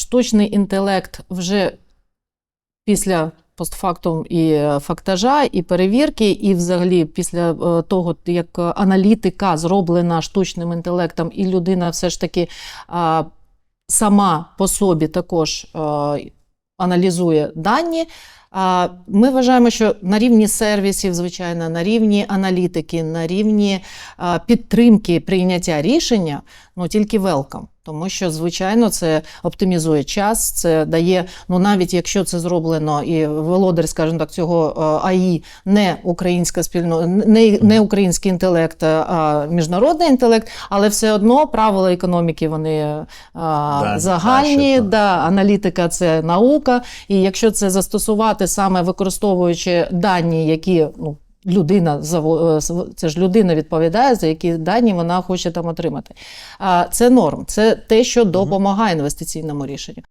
штучний інтелект вже після постфактум і е, фактажа, і перевірки, і взагалі після е, того, як аналітика зроблена штучним інтелектом, і людина все ж таки сама по собі також е, аналізує дані. Ми вважаємо, що на рівні сервісів, звичайно, на рівні аналітики, на рівні підтримки прийняття рішення, ну тільки welcome. Тому що, звичайно, це оптимізує час, це дає, ну навіть якщо це зроблено і володар, скажімо так, цього е, АІ не українська спільно, не, не український інтелект, а міжнародний інтелект, але все одно правила економіки вони а, загальні. наші. Да, аналітика це наука. І якщо це застосувати саме використовуючи дані, які ну. Людина е, це ж людина відповідає за які дані вона хоче там отримати. А це норм, це те, що допомагає інвестиційному рішенню.